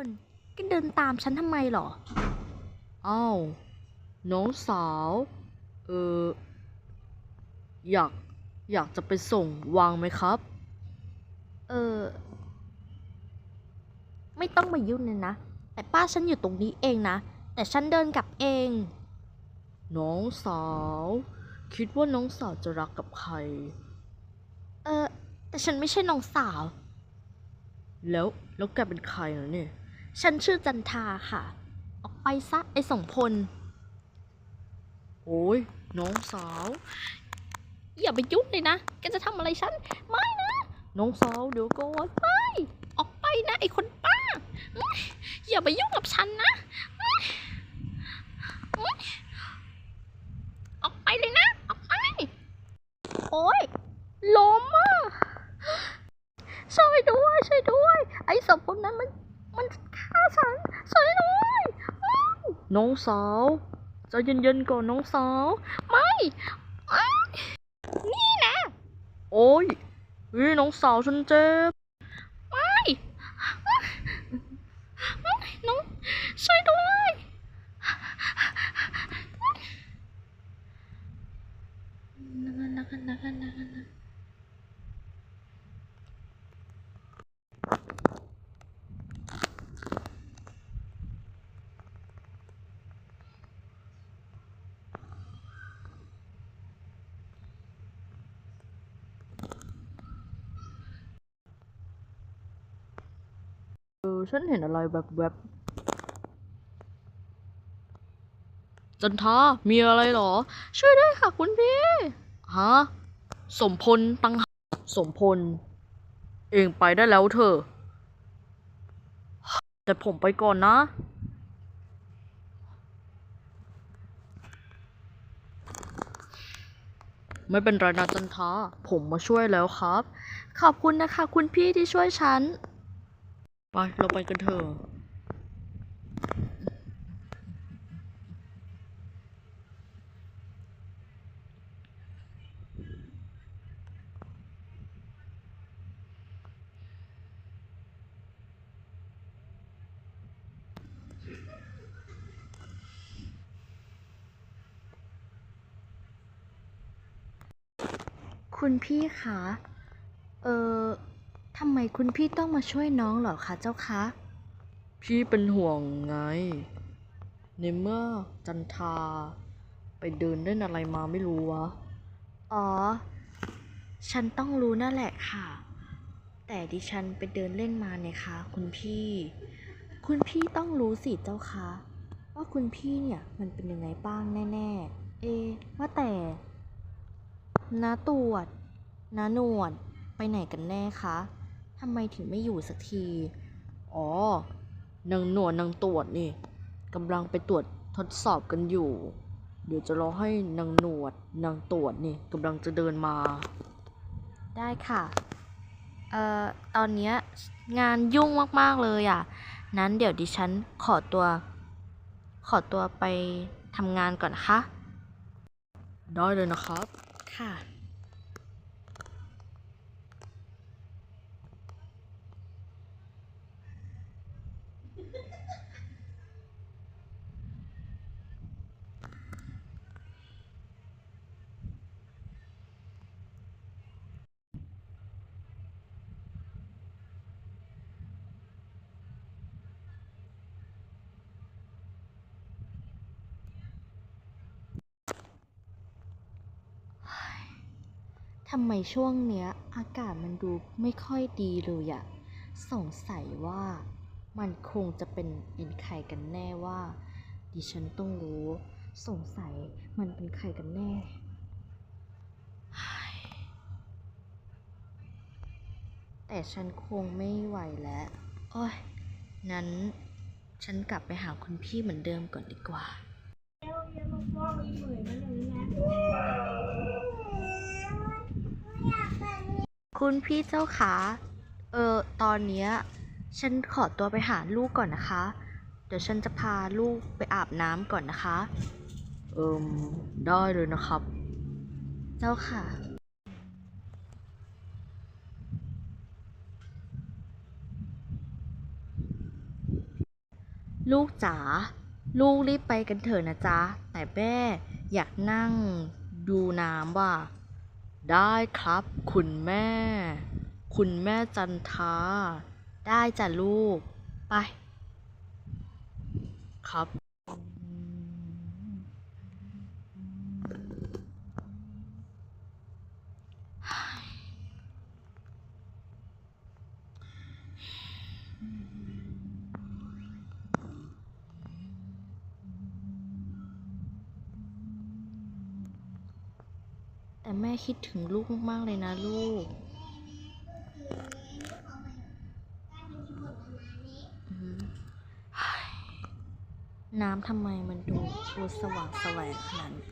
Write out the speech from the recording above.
พลแก็เดินตามฉันทำไมหรอ อ้าวน้องสาว เออ อยาก อยากจะไปส่งวางไหมครับ เออ ไม่ต้องมายุ่งเลยนะ แต่ป้าฉันอยู่ตรงนี้เองนะ แต่ฉันเดินกลับเอง น้องสาว คิดว่าน้องสาวจะรักกับใคร เออ แต่ฉันไม่ใช่น้องสาว แล้ว แล้วแกเป็นใครนะเนี่ย ฉันชื่อจันทาค่ะ ออกไปซะไอ้สองพล โอ้ยน้องสาว อย่าไปยุ่งเลยนะ แกจะทำอะไรฉัน ไม่นะ น้องสาวเดี๋ยวก่อนออกไปนะไอ้คนป้า อย่าไปยุ่งกับฉันนะ ออกไปเลยนะ ออกไป โอ๊ยล้มอะช่วยด้วยช่วยด้วย ไอ้สองคนนั้นมัน น้องสาวจะเย็นๆก่อนน้องสาว ไม่ นี่นะ โอ้ยนี่น้องสาวฉันเจ็บ ไม่ น้องช่วยด้วยนักนักนักนักนัก เออฉันเห็นอะไรแบบแบบจันทามีอะไรเหรอ ช่วยด้วยค่ะคุณพี่ ฮะ สมพลตังหากสมพล เองไปได้แล้วเถอะแต่ผมไปก่อนนะ ไม่เป็นไรนะจันทาผมมาช่วยแล้วครับ ขอบคุณนะคะ คุณพี่ที่ช่วยฉัน ไปเราไปกันเถอะคุณพี่คะ เออ ทำไมคุณพี่ต้องมาช่วยน้องเหรอคะเจ้าคะ พี่เป็นห่วงไง ในเมื่อจันทา ไปเดินเล่นอะไรมาไม่รู้วะ อ๋อ ฉันต้องรู้นั่นแหละค่ะ แต่ดิฉันไปเดินเล่นมาเนี่ยคะคุณพี่ คุณพี่ต้องรู้สิเจ้าคะว่าคุณพี่เนี่ยมันเป็นยังไงบ้างแน่ ๆ เอะว่าแต่น้าตรวจน้าหนวด ไปไหนกันแน่คะ ทำไมถึงไม่อยู่สักที อ๋อ นางหนวดนางตรวจนี่กำลังไปตรวจทดสอบกันอยู่ เดี๋ยวจะรอให้นางหนวดนางตรวจนี่กำลังจะเดินมา ได้ค่ะ เอ่อ ตอนเนี้ยงานยุ่งมากๆเลยอะ นั้นเดี๋ยวดิฉันขอตัว ขอตัวไปทำงานก่อนนะคะ ได้เลยนะครับ ค่ะ ทำไมช่วงเนี้ยอากาศมันดูไม่ค่อยดีเลยอะสงสัยว่า มันคงจะเป็นเป็นใครกันแน่ว่า ดิฉันต้องรู้ สงสัยมันเป็นใครกันแน่ แต่ฉันคงไม่ไหวแล้ว โอ้ย นั้นฉันกลับไปหาคุณพี่เหมือนเดิมก่อนดีกว่า คุณพี่เจ้าขา เออ ตอนเนี้ย ฉันขอตัวไปหาลูกก่อนนะคะ เดี๋ยวฉันจะพาลูกไปอาบน้ำก่อนนะคะ เอิมได้เลยนะครับ เจ้าค่ะ ลูกจ๋า ลูกรีบไปกันเถอะนะจ๊ะ แต่แม่อยากนั่งดูน้ำว่ะ ได้ครับ คุณแม่ คุณแม่จันทา ได้จ้ะลูก ไป ครับ แต่แม่คิดถึงลูกมาก ๆ เลยนะลูกอืม น้ำทำไมมันดูดูสว่างสวยขนาดนี้